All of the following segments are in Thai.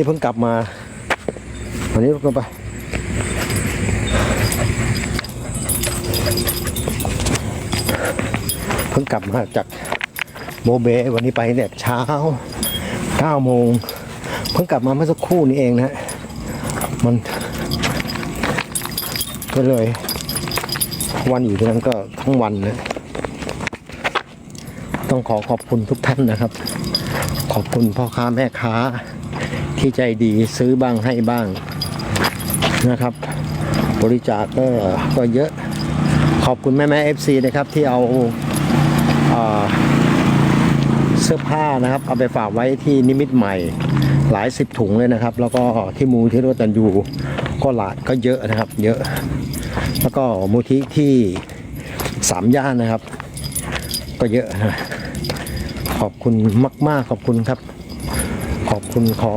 ี่เพิ่งกลับมาวันนี้ก็ไปเพิ่งกลับมาจากโบเบวันนี้ไปเนี่ยเช้า9โมงเพิ่งกลับมาเมื่อสักครู่นี้เองนะฮะมันก็เลย วันอยู่ที่นั้นก็ทั้งวันนะต้องขอขอบคุณทุกท่านนะครับ ขอบคุณพ่อค้าแม่ค้า ที่ใจดีซื้อบ้างให้บ้างนะครับ บริจาคก็ก็เยอะขอบคุณแม่แม่เอฟซีนะครับที่เอาเสื้อผ้านะครับ เอาไปฝากไว้ที่นิมิตใหม่หลายสิบถุงเลยนะครับ แล้วก็ที่มูที่รตันยูก็หลายก็เยอะนะครับ เยอะ แล้วก็มูที่ที่สามย่านนะครับ ก็เยอะนะขอบคุณมาก ๆ ขอบคุณครับ คุณขอ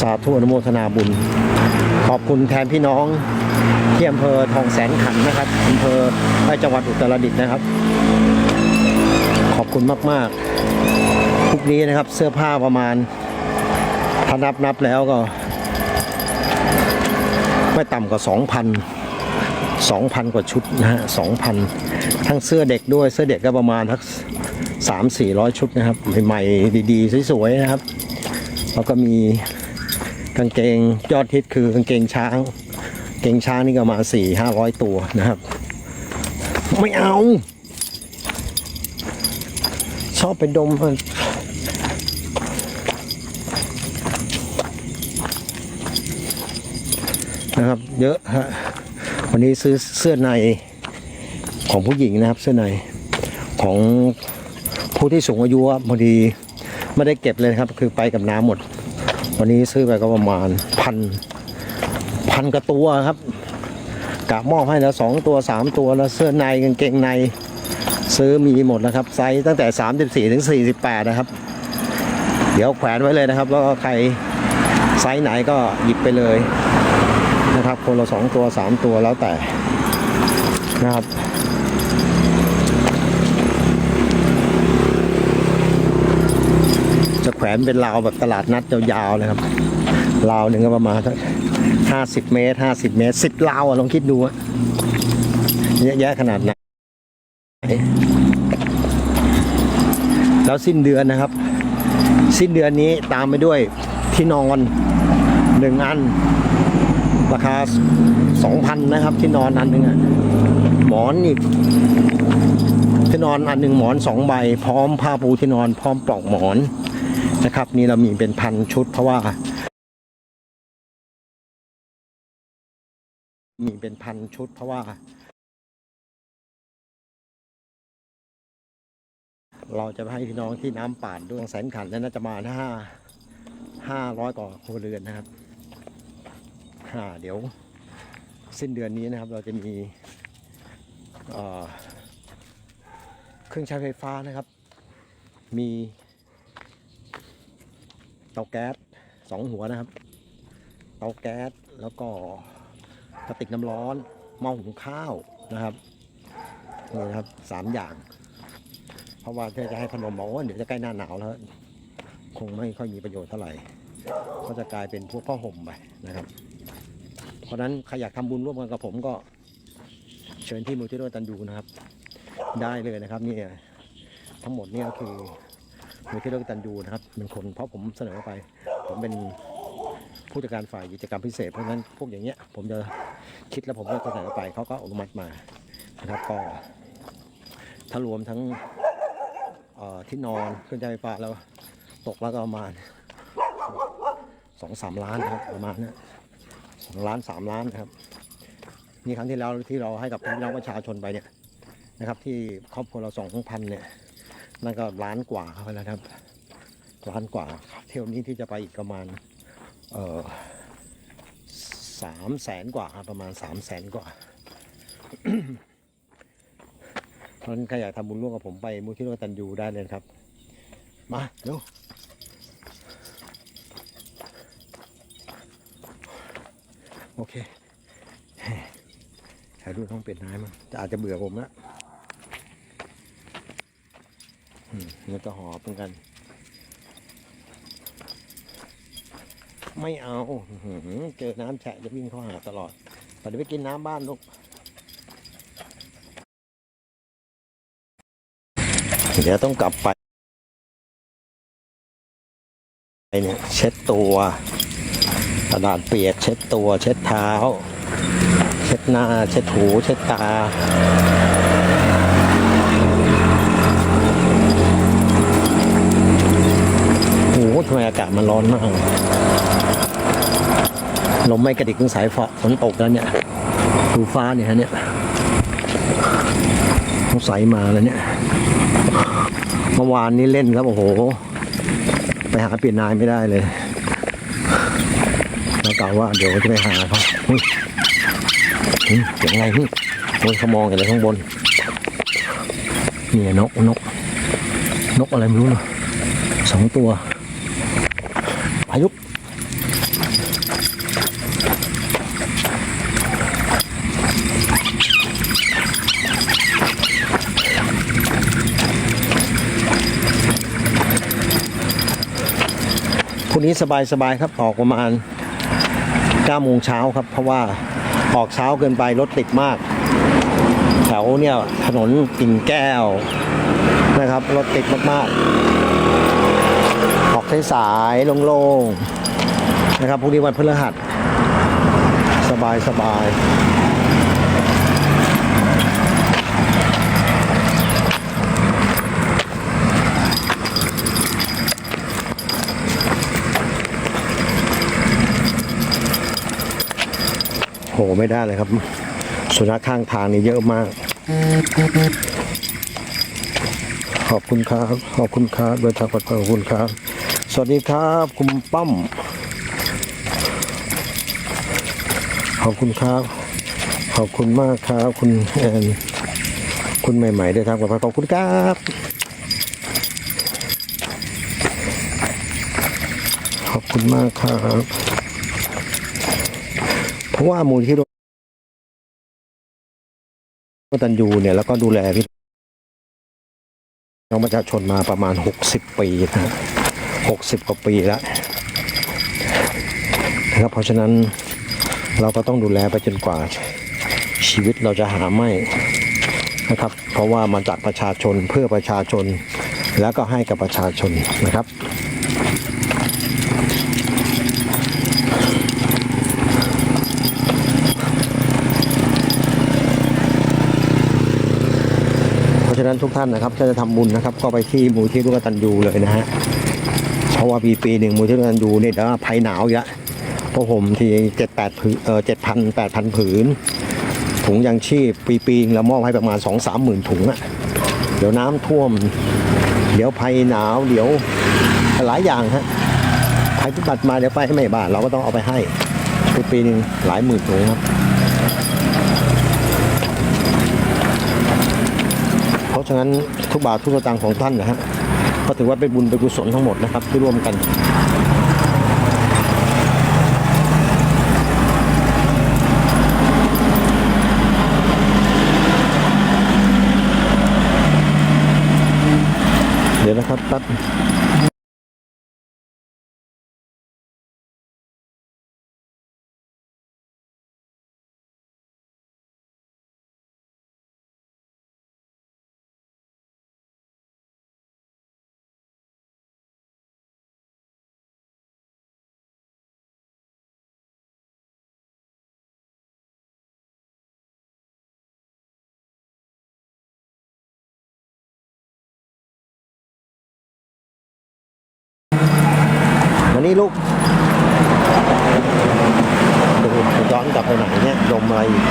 สาธุอนุโมทนาบุญ ขอบคุณแทนพี่น้องที่อำเภอทองแสนขันนะครับอำเภอไอจังหวัดอุตรดิตถ์นะครับ ขอบคุณมากๆพรุ่งนี้นะครับเสื้อผ้าประมาณถ้านับนับแล้วก็ ไม่ต่ำกว่า 2,000 2,000 กว่าชุดนะฮะ2,000 ทั้งเสื้อเด็กด้วยเสื้อเด็กก็ประมาณทักสามสี่ร้อยชุดนะครับใหม่ๆดีๆ สวยๆนะครับ แล้วก็มีกางเกงยอดฮิตคือกางเกงช้างกาง เกงช้างนี่ก็มาสี่ห้าร้อยตัวนะครับ ไม่เอา ชอบไปดมมันนะครับ เยอะฮะวันนี้ซื้อเสื้อในของผู้หญิงนะครับ เสื้อในของผู้ที่สูงอายุพอดี ไม่ได้เก็บเลยครับ คือไปกับน้ำหมด วันนี้ซื้อไปก็ประมาณพันพันกระตัวครับกะมอบให้แล้วสองตัวสามตัวแล้วเสื้อในกางเกงใน ซื้อมีหมดนะครับ ไซส์ตั้งแต่34ถึง48นะครับ เดี๋ยวแขวนไว้เลยนะครับ แล้วก็ใครไซส์ไหนก็หยิบไปเลยนะครับ คนละสองตัวสามตัวแล้วแต่นะครับ จะแข วนเป็นราวแบบตลาดนัดยาวๆเลยครับราวหนึ่งก็ประมาณห้าสิบเมตรห้าสิบเมตรสิบราวอะลองคิดดูอะเยอะแยะขนาดไหนแล้วสิ้นเดือนนะครับ สิ้นเดือนนี้ตามไปด้วยที่นอนหนึ่งอัน ราคาสองพันนะครับ ที่นอนอันหนึ่งหมอนอีกที่นอนอันหนึ่งหมอนสองใบ พร้อมผ้าปูที่นอน พร้อมปลอกหมอน นะครับ นี่เรามีเป็นพันชุด เพราะว่า มีเป็นพันชุด เพราะว่า เราจะให้พี่น้องที่น้ำป่านด้วยแสนขันแล้นจะมาห้าห้าร้อยกว่าครัวเรือนนะครับอ่าเดี๋ยวสิ้นเดือนนี้นะครับ เราจะมีเครื่องใช้ไฟฟ้านะครับ มี เตาแก๊สสองหัวนะครับ เตาแก๊สแล้วก็กระติกน้ำร้อนหม้อหุงข้าวนะครับนี่นะครับสามอย่าง เพราะว่าถ้าจะให้พนมบอกว่าเดี๋ยวจะใกล้หน้าหนาวแล้วคงไม่ค่อยมีประโยชน์เท่าไหร่ ก็จะกลายเป็นพวกผ้าห่มไปนะครับ เพราะนั้นใครอยากทำบุญร่วมกันกับผมก็ เชิญที่มูลที่โรตันยูนะครับ ได้เลยนะครับนี่ทั้งหมดนี่ก็คือ มูลที่เลิกตันยูนะครับเป็นคนเพราะผมเสนอไป ผมเป็นผู้จัดการฝ่ายกิจกรรมพิเศษเพราะฉะนั้นพวกอย่างเงี้ยผมจะคิดแล้วผมก็เสนอไปเขาก็อนุมัติมานะครับก็ถ้ารวมทั้งที่นอนเครื่องใช้ไฟฟ้าแล้วตกแล้วก็ประมาณสองสามล้านครับประมาณนี้สองล้านสามล้านครับ นี่ครั้งที่แล้วที่เราให้กับพี่น้องประชาชนไปเนี่ยนะครับ ที่ครอบครัวเราสองพันเนี่ย นั่นก็ล้านกว่าเข้าไปแล้วครับ ล้านกว่า เที่ยวนี้ที่จะไปอีกประมาณ เออสามแสนกว่าครับประมาณสามแสนกว่าเพราะฉะนั้นใครอยากทำบุญร่วมกับผมไปมูลที่โรตันยูได้เลยครับ มาเร็วโอเคถ่ายรูปต้องเปลี่ยนน้ำมั้งจะอาจจะเบื่อผมละ อื มันจะหอบเหมือนกัน ไม่เอาเจอน้ำแฉะจะวิ่งเข้าหาตลอดไปเดี๋ยวไปกินน้ำบ้านลูกเดี๋ยวต้องกลับไปเนี่ยเช็ดตัวกระดาษเปียกเช็ดตัว เช็ดเท้า เช็ดหน้า เช็ดหู เช็ดตา ทำไมอากาศมันร้อนมากลมไม่กระดิกถึงสายฟ้าฝนตกแล้วเนี่ยดูฟ้าเนี่ยฮะเนี่ยสงสัยมาแล้วเนี่ยเมื่อวานนี้เล่นครับโอ้โห ไปหาเปลี่ยนนายไม่ได้เลยแล้วกล่าวว่าเดี๋ยวจะไปหาเขาเฮ้ยเฮ้ยเสียงอะไรนี่โอ้ยเขามองกันเลยข้างบนเนี่ยนกนก นกอะไรไม่รู้เนอะสองตัวพายุพรุ่ง นี้สบายๆครับ ออกประมาณ9โมงเช้าครับ เพราะว่าออกเช้าเกินไปรถติดมาก แถวเนี่ยถนนกิ่งแก้วนะครับรถติดมากๆ ออกสายๆโล่งๆนะครับพรุ่งนี้วันพฤหัสสบายส โหไม่ได้เลยครับ สุนัขข้างทางนี่เยอะมาก ขอบคุณครับ ขอบคุณครับโดยทางปลอดภัยขอบคุณครับ สวัสดีครับ คุณป้อม ขอบคุณครับ ขอบคุณมากครับ คุณแอนคุณใหม่ๆด้วยทางปลอดภัยขอบคุณครับขอบคุณมากครับ เพราะว่ามูลที่ร่วมตันยูเนี่ยแล้วก็ดูแลพี่น้องประชาชนมาประมาณ 60 ปีนะ60กว่าปีแล้วนะครับเพราะฉะนั้นเราก็ต้องดูแลไปจนกว่า ชีวิตเราจะหาไม่นะครับ เพราะว่ามาจากประชาชนเพื่อประชาชนแล้วก็ให้กับประชาชนนะครับ เพราะฉะนั้นทุกท่านนะครับถ้าจะทำบุญนะครับ ก็ไปที่มูลที่ร่วมกตันยูเลยนะฮะเพราะว่าปีปีหนึ่งมูลที่ร่วมกตันยูเนี่ยแล้วภัยหนาวอีกแล้วพวกผมที่เจ็ดแปดผืนเออเจ็ดพันแปดพันผืน ถุงยังชีพ ปีปีเรามอบให้ประมาณสองสามหมื่นถุงอะเดี๋ยวน้ำท่วม เดี๋ยวภัยหนาว เดี๋ยวหลายอย่างฮะภัยพิบัติมาเดี๋ยวไปให้ไม่บ้านเราก็ต้องเอาไปให้ปีปีหนึ่งหลายหมื่นถุงครับ เพราะนั้นทุกบาททุกสตางค์ของท่านนะฮะก็ถือว่าเป็นบุญเป็นกุศลทั้งหมดนะครับที่ร่วมกันเดี๋ยวนะครับตัด นี่ลูกดูย้อนกลับไปไหนเนี่ยดมอะไรอีก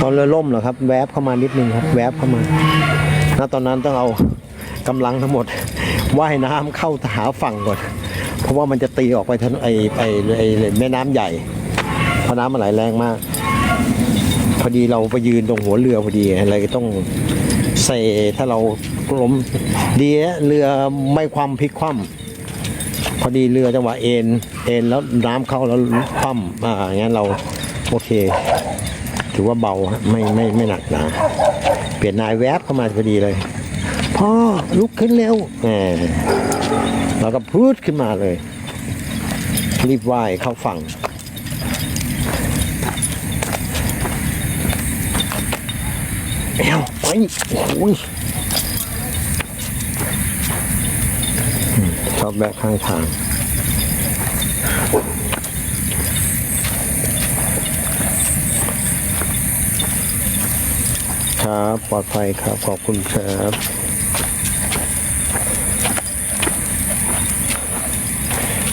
ตอนเรือล่มเหรอครับ แวบเข้ามานิดนึงครับ แวบเข้ามาณตอนนั้นต้องเอากำลังทั้งหมดว่ายน้ำเข้าหาฝั่งก่อน เพราะว่ามันจะตีออกไปทางไอ้ไอ้ไอ้แม่น้ำใหญ่เพราะน้ำมันไหลแรงมาก พอดีเราไปยืนตรงหัวเรือพอดีอะไรก็ต้องเซถ้าเราล้มดีเรือไม่ความพลิกคว่ำพอดีเรือจังหวะเอ็นเอ็นแล้วน้ำเข้าแล้วคว่ำอ่าอย่างนั้นเราโอเค ถือว่าเบาไม่ไม่ไม่หนักหนาเปลี่ยนนายแวบเข้ามาพอดีเลยพ่อลุกขึ้นเร็วแหมแล้วก็พูดขึ้นมาเลยรีบว่ายเข้าฝั่ง แอวไปโอ้ยชอบแบกข้างทางครับปลอดภัยครับ ขอบคุณครับ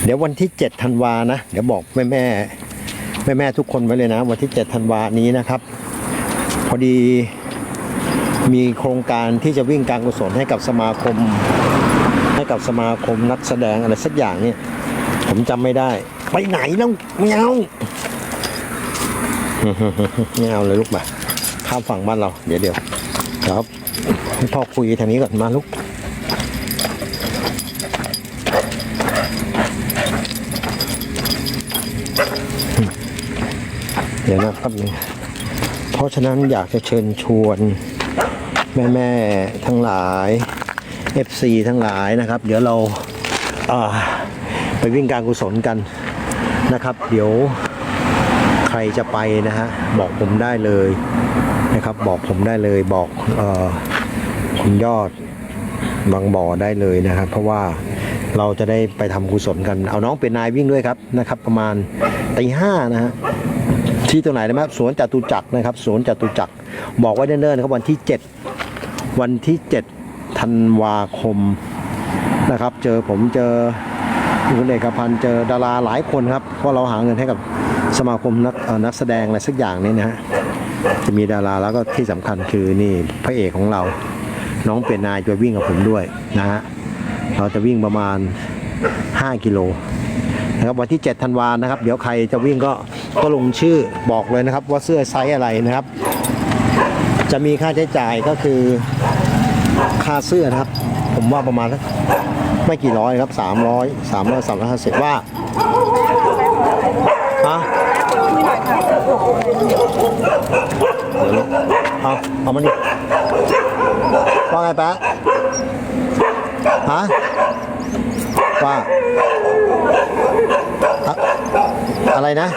เดี๋ยววันที่7ธันวานะ เดี๋ยวบอกแม่แม่แม่แม่ทุกคนไว้เลยนะ วันที่7ธันวานี้นะครับ พอดี มีโครงการที่จะวิ่งการกุศลให้กับสมาคม ให้กับสมาคมนักแสดงอะไรสักอย่างเนี่ย ผมจำไม่ได้ ไปไหนแล้วไม่เอาไม่เอาเลยลูกมาข้ามฝั่งบ้านเรา เดี๋ยวเดี๋ยวครับให้พ่อคุยทางนี้ก่อนมาลูกเดี๋ยวนะครับนึงเพราะฉะนั้นอยากจะเชิญชวน แม่แม่ทั้งหลาย FC ทั้งหลายนะครับ เดี๋ยวเราอ่าไปวิ่งการกุศลกันนะครับ เดี๋ยวใครจะไปนะฮะบอกผมได้เลยนะครับ บอกผมได้เลยบอกออคุณยอดบางบ่อได้เลยนะครับ เพราะว่าเราจะได้ไปทำกุศลกัน เอาน้องเป็นนายวิ่งด้วยครับนะครับ ประมาณตีห้านะฮะที่ตรงไหนนะครับสวนจตุจักรนะครับสวนจตุจักรบอกไว้เนิ่นๆครับวันที่ 7 วันที่7ธันวาคมนะครับ เจอผมเจอคุณเอกพันธ์เจอดาราหลายคนครับเพราะเราหาเงินให้กับสมาคมนักนักแสดงอะไรสักอย่างนี้นะฮะจะมีดาราแล้วก็ที่สำคัญคือนี่พระเอกของเรา น้องเปลี่ยนนายจะวิ่งกับผมด้วยนะฮะเราจะวิ่งประมาณ 5 กิโลนะครับวันที่7ธันวานะครับ เดี๋ยวใครจะวิ่งก็ก็ลงชื่อบอกเลยนะครับ ว่าเสื้อไซส์อะไรนะครับ จะมีค่าใช้จ่ายก็คือ ค่าเสื้อนะครับ ผมว่าประมาณไม่กี่ร้อยครับ300 300 350ว่าฮะเดี๋ยวนะเอาเอามานี่ว่าไงแป๊ะฮะว่าอะไรนะ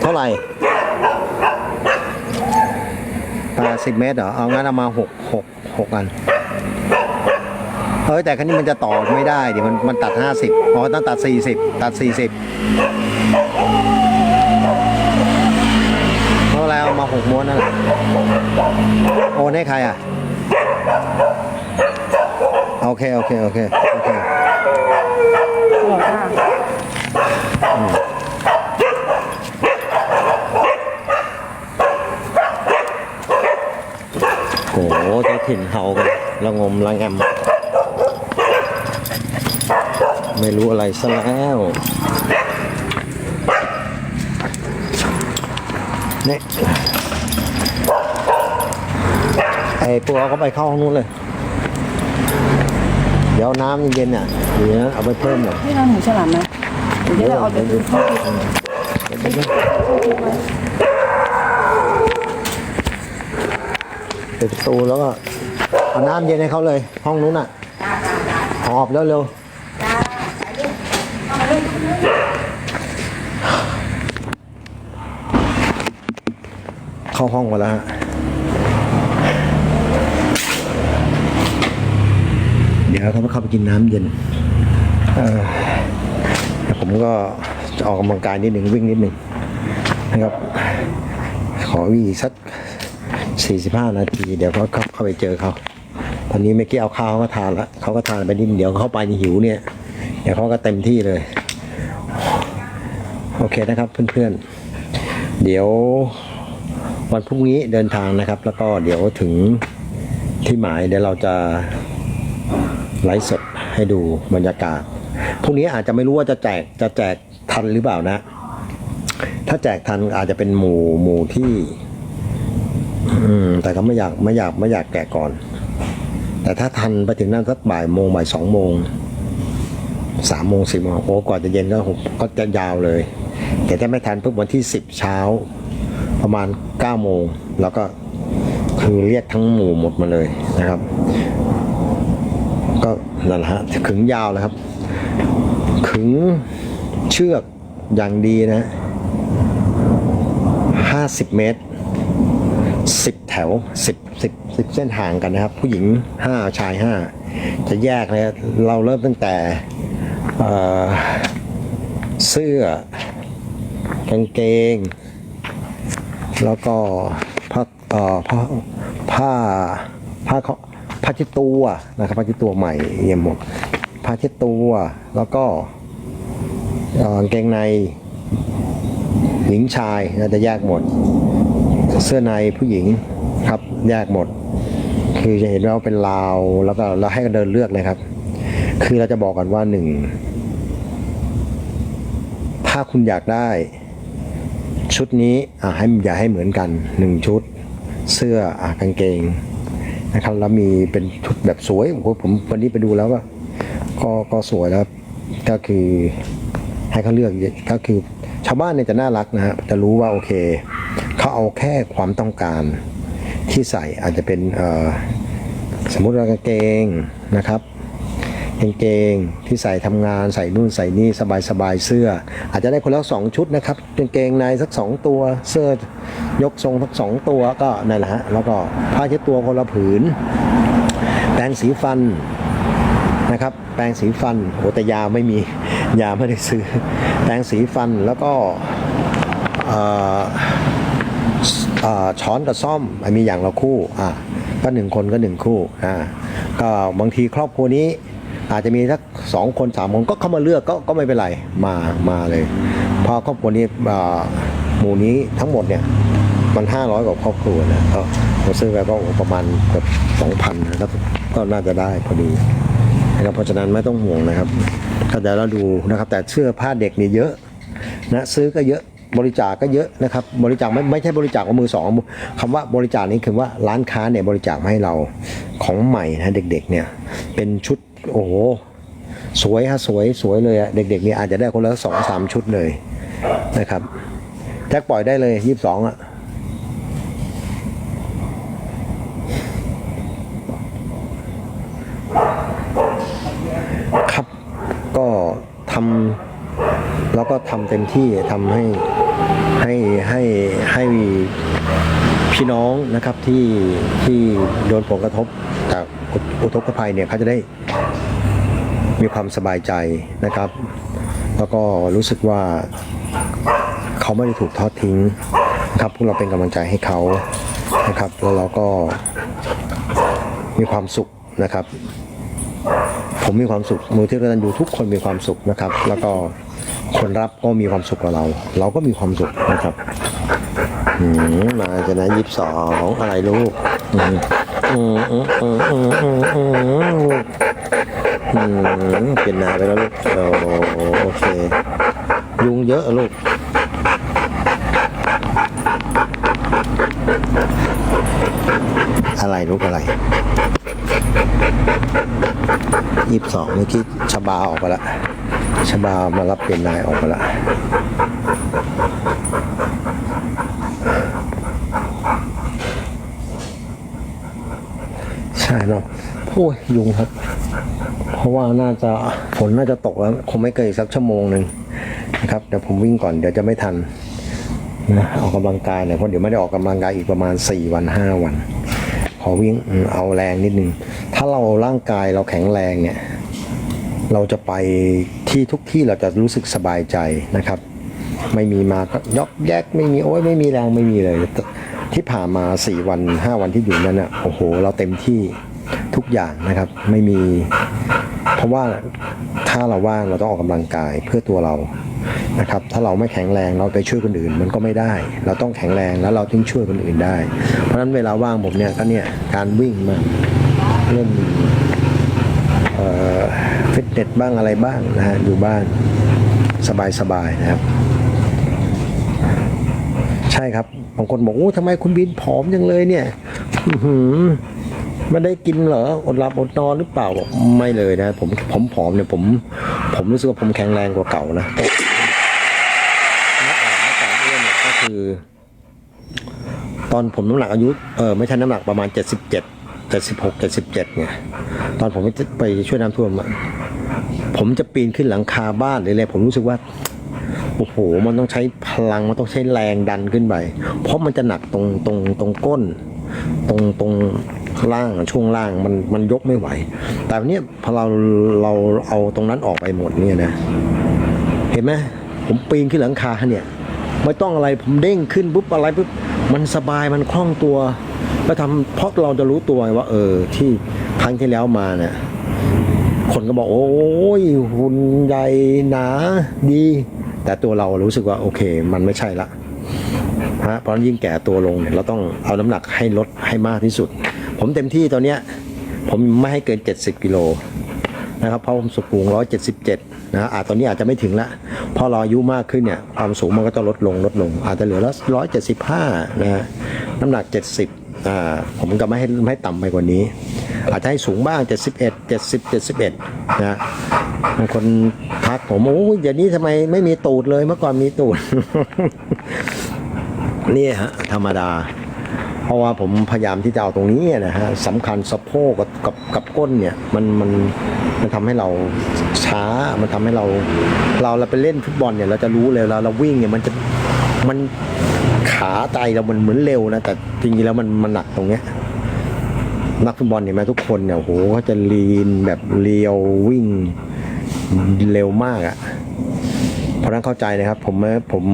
เท่าไหร่แปด สิบเมตรเหรอ เอางั้นเอามาหกหกหกอันเฮ้ยแต่คันนี้มันจะต่อไม่ได้เดี๋ยวมันมันตัดห้าสิบอ๋อต้องตัดสี่สิบตัดสี่สิบเท่าไหรเอามาหกม้วนนั่นแหละโอนให้ใครอะ โอเค โอเค โอเค โอเคอ โหเจ้าถิ่นเฮากันระงมระแงมไม่รู้อะไรซะแล้วนี่ไอ้ตัวเขาไปเข้าห้องนู้นเลย เดี๋ยวน้ำเย็นๆอะเดี๋ยวเอาไปเพิ่มหน่อยพี่ทำหมูฉลามนะเดี๋ยวจะเอาไปดูข้าวกิน ปิดประตูแล้วก็เอาน้ำเย็นให้เขาเลย ห้องนู้นอะหอบแล้วเร็วเข้าห้องมาแล้วฮะเดี๋ยวเขาเข้าไปกินน้ำเย็นผมก็จะออกกำลังกายนิดหนึ่งวิ่งนิดหนึ่งนะครับ ขอวิ่งอีสัก 45 นาที เดี๋ยวเขาเข้าเข้าไปเจอเขาตอนนี้เมื่อกี้เอาข้าวเขาก็ทานล้วเขาก็ทานไปนิดเดี๋ยวเข้าไปในหิวเนี่ยเดี๋ยวเขาก็เต็มที่เลย โอเคนะครับเพื่อนๆ เดี๋ยววันพรุ่งนี้เดินทางนะครับ แล้วก็เดี๋ยวถึงที่หมายเดี๋ยวเราจะไลฟ์สดให้ดูบรรยากาศพรุ่งนี้อาจจะไม่รู้ว่าจะแจกจะแจกทันหรือเปล่านะ ถ้าแจกทันอาจจะเป็นหมู่หมู่ที่ แต่ก็ไม่อยากไม่อยากไม่อยากแกะก่อน แต่ถ้าทันไปถึงนั่นสักบ่ายโมงบ่ายสองโมงสามโมงสี่โมงโอ้กว่าจะเย็นก็ก็จะยาวเลย แต่ถ้าไม่ทันปุ๊บวันที่สิบเช้า ประมาณ9โมงแล้วก็คือเรียกทั้งหมู่หมดมาเลยนะครับ ก็นั่นฮะขึงยาวเลยครับ ขึงเชือกอย่างดีนะ50เมตร ถว 10 10 10 เส้นห่างกันนะครับ ผู้หญิง 5 ชาย 5 จะแยกเลยเราเริ่มตั้งแต่เเสื้อกางเกง แล้วก็ผ้าต่อผ้าผ้าผ้าเขาผ้าเช็ดตัวนะครับผ้าเช็ดตัวใหม่เอี่ยมหมดผ้าเช็ดตัวแล้วก็กางเกงในหญิงชายน่าจะแยกหมด เสื้อในผู้หญิง ครับแยกหมด คือจะเห็นว่าเป็นลาวแล้วก็เราให้กันเดินเลือกเลยครับ คือเราจะบอกกันว่าหนึ่งถ้าคุณอยากได้ ชุดนี้อะให้อย่าให้เหมือนกันหนึ่งชุด เสื้ออะกางเกงนะครับแล้วมีเป็นชุดแบบสวยผมวันนี้ไปดูแล้วก็ก็ก็สวยแล้วก็คือให้เขาเลือกก็คือชาวบ้านเนี่ยจะน่ารักนะฮะจะรู้ว่าโอเคเขาเอาแค่ความต้องการ ที่ใส่อาจจะเป็นสมมุติว่ากางเกงนะครับกางเกงที่ใส่ทำงานใส่นู่นใส่นี่สบายสบายเสื้อ อาจจะได้คนละสองชุดนะครับกางเกงในสักสองตัวเสื้อยกทรงสักสองตัวก็นั่นแหละฮะแล้วก็ผ้าเช็ดตัวคนละผืน แปรงสีฟันนะครับ แปรงสีฟันโหแต่ยาไม่มียาไม่ได้ซื้อ แปรงสีฟันแล้วก็ ช้อนกับซ่อมมีอย่างละคู่อะก็หนึ่งคนก็หนึ่งคู่อ่าก็บางทีครอบครัวนี้อาจจะมีสักสองคนสามคนก็เข้ามาเลือกก็ก็ไม่เป็นไรมามาเลยพราะครอบครัวนี้หมู่นี้ทั้งหมดเนี่ยมันห้าร้อยกว่าครอบครัวนะก็ผมซื้อไปก็ประมาณเกือบสองพันนะก็น่าจะได้พอดีนะครับเพราะฉะนั้นไม่ต้องห่วงนะครับก็เดี๋ยวเราดูนะครับ แต่เสื้อผ้าเด็กนี่เยอะนะซื้อก็เยอะ บริจาคก็เยอะนะครับ บริจาคไม่ไม่ใช่บริจาคของมือสองคำว่าบริจาคนี้คือว่าร้านค้าเนี่ยบริจาคมาให้เราของใหม่นะเด็กๆเนี่ยเป็นชุดโอ้โหสวยฮะสวยสวยเลยอะเด็กๆนี่อาจจะได้คนละสองสามชุดเลยนะครับแจ็คปล่อยได้เลยยี่สิบสองอะครับก็ทำ แล้วก็ ทำเต็มที่ทำให้ให้ให้ให้พี่น้องนะครับที่ที่โดนผลกระทบจากอุทกภัยเนี่ยเขาจะได้มีความสบายใจนะครับ แล้วก็รู้สึกว่าเขาไม่ได้ถูกทอดทิ้งนะครับพวกเราเป็นกำลังใจให้เขานะครับ แล้วเราก็มีความสุขนะครับ ผมมีความสุขมูลที่กตันยูทุกคนมีความสุขนะครับ แล้วก็ คนรับก็มีความสุขกับเรา เราก็มีความสุขนะครับมาจะนะยี่สิบสองอะไรลูกเปลี่ยนนาไปแล้วลูกโอเค ยุงเยอะลูกอะไรลูกอะไรยี่สิบสองเมื่อกี้ชบาออกไปแล้ว ชบามารับเป็นนายออกไปละใช่เนาะโอ้ยยุงครับ เพราะว่าน่าจะฝนน่าจะตกแล้ว คงไม่เกินสักชั่วโมงหนึ่งนะครับเดี๋ยวผมวิ่งก่อนเดี๋ยวจะไม่ทันนะออกกำลังกายเนี่ยเพราะเดี๋ยวไม่ได้ออกกำลังกายอีกประมาณ 4 วัน 5 วัน ขอวิ่งเอาแรงนิดนึง ถ้าเราร่างกายเราแข็งแรงเนี่ย เราจะไป ที่ทุกที่เราจะรู้สึกสบายใจนะครับ ไม่มีมาก็ยอกแยกไม่มีโอ้ยไม่มีแรงไม่มีเลย ที่ผ่านมาสี่วันห้าวันที่อยู่นั้นน่ะโอ้โห เราเต็มที่ทุกอย่างนะครับ ไม่มี เพราะว่าถ้าเราว่างเราต้องออกกำลังกายเพื่อตัวเรานะครับถ้าเราไม่แข็งแรงเราไปช่วยคนอื่นมันก็ไม่ได้ เราต้องแข็งแรงแล้วเราถึงช่วยคนอื่นได้ เพราะฉะนั้นเวลาว่างผมเนี่ยก็เนี่ยการวิ่งมาเล่นเอ่อฟิต เนสบ้างอะไรบ้างนะฮะอยู่บ้านสบายๆนะครับ ใช่ครับบางคนบอกโอ้ทำไมคุณบินผอมจังเลยเนี่ยไม่ได้กินเหรออดหลับอดนอนหรือเปล่าบอกไม่เลยนะ ผมผมผอมเนี่ยผม ผมรู้สึกว่าผมแข็งแรงกว่าเก่านะก็คือ ตอนผมน้ำหนักอายุเออไม่ใช่น้ำหนักประมาณ77 76 77เนี่ยตอนผมไปช่วยน้ำท่วม ผมจะปีนขึ้นหลังคาบ้านหรืออะไรผมรู้สึกว่าโอ้โห มันต้องใช้พลัง มันต้องใช้แรงดันขึ้นไป เพราะมันจะหนักตรงตรงตรงก้น ตรงตรงล่างช่วงล่างมันมันยกไม่ไหว แต่เนี้ยพอเราเราเอาตรงนั้นออกไปหมดเนี่ยนะ เห็นไหมผมปีนขึ้นหลังคาเนี่ย ไม่ต้องอะไรผมเด้งขึ้นปุ๊บอะไรปุ๊บมันสบายมันคล่องตัวแล้วทำเพราะเราจะรู้ตัวว่า เออที่ครั้งที่แล้วมาเนี่ย คนก็บอกโอ้ยหุ่นใหญ่หนาดี แต่ตัวเรารู้สึกว่าโอเค มันไม่ใช่ละฮะเพราะยิ่งแก่ตัวลงเนี่ยเราต้องเอาน้ำหนักให้ลดให้มากที่สุด ผมเต็มที่ตอนเนี้ยผมไม่ให้เกิน 70 กิโลนะครับเพราะผมสูง 177 นะอาจตอนนี้อาจจะไม่ถึงละพอเราอายุมากขึ้นเนี่ยความสูงมันก็จะลดลงลดลง อาจจะเหลือละ175 นะฮะน้ำหนัก 70 อ่าผมก็ไม่ให้ไม่ต่ำไปกว่านี้ อาจจะให้สูงบ้าง 71 70 71นะบางคนทักผมโอ้ยเดี๋ยวนี้ทำไมไม่มีตูดเลยเมื่อก่อนมีตูด นี่ฮะ ธรรมดา เพราะว่าผมพยายามที่จะเอาตรงนี้นะฮะสำคัญสะโพกกับกับกับก้นเนี่ย มันมันมันทำให้เราช้า มันทำให้เรา เราเราไปเล่นฟุตบอลเนี่ย เราจะรู้เลยเราเราวิ่งเนี่ยมันจะมันขาไตเรามันเหมือนเร็วนะแต่จริงๆแล้วมันมันหนักตรงเนี้ย นักฟุตบอลเห็นไหมทุกคนเนี่ยโหเขาจะลีนแบบเลียววิ่งเร็วมากอะ่ะ เพราะนั้นเข้าใจนะครับ ผมผม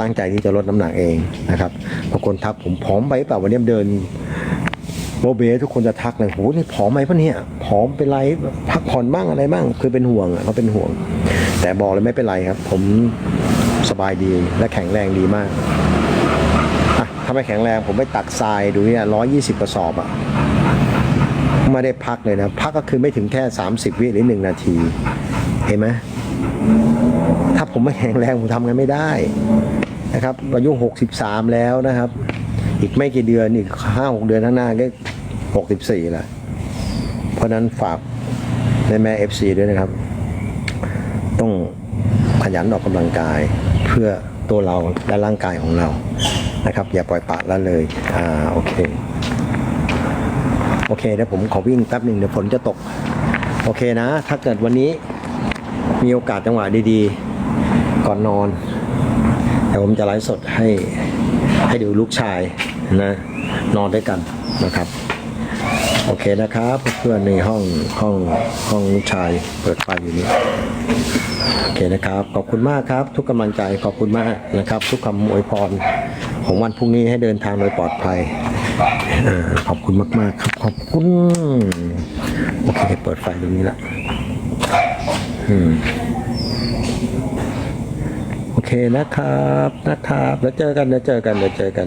ตั้งใจที่จะลดน้ำหนักเองนะครับบางคนทักผมผอมไปเปล่าวันนี้เดินโบเบทุกคนจะทักเลยโหนี่ผอมไหมปะเนี่ยผอมเป็นไรพักผ่อนบ้างอะไรบ้างคือเป็นห่วงอะเขาเป็นห่วง แต่บอกเลยไม่เป็นไรครับ ผมสบายดีและแข็งแรงดีมากอะถ้าไม่แข็งแรงผมไปตักทรายดูเนี่ยร้อยยี่สิบกระสอบอะ ไม่ได้พักเลยนะ พักก็คือไม่ถึงแค่ 30 วิหรือ 1 นาที เห็นไหมถ้าผมไม่แข็งแรงผมทำงานไม่ได้นะครับอายุ 63 แล้วนะครับ อีกไม่กี่เดือนอีก5 6 เดือนข้างหน้าก็64ล้วเพราะฉะนั้นฝากในแม่ FC ด้วยนะครับ ต้องขยันออกกำลังกายเพื่อตัวเราและร่างกายของเรานะครับ อย่าปล่อยปละละเลย อ่า โอเค โอเคเดี๋ยวผมขอวิ่งแป๊บหนึ่งเดี๋ยวฝนจะตก โอเคนะ ถ้าเกิดวันนี้มีโอกาสจังหวะดีๆ ก่อนนอนเดี๋ยวผมจะไลฟ์สดให้ให้ดูลูกชายนะนอนด้วยกันนะครับ โอเคนะครับเพื่อนในห้องห้องห้องลูกชายเปิดไฟอยู่นี้โอเคนะครับ ขอบคุณมากครับ ทุกกำลังใจขอบคุณมากนะครับ ทุกคำอวยพรของวันพรุ่งนี้ให้เดินทางโดยปลอดภัย เออขอบคุณมาก ๆ ครับ ขอบคุณ โอเค เปิดไฟตรงนี้ละอืมโอเคนะครับนะครับ แล้วเจอกันแล้วเจอกันแล้วเจอกัน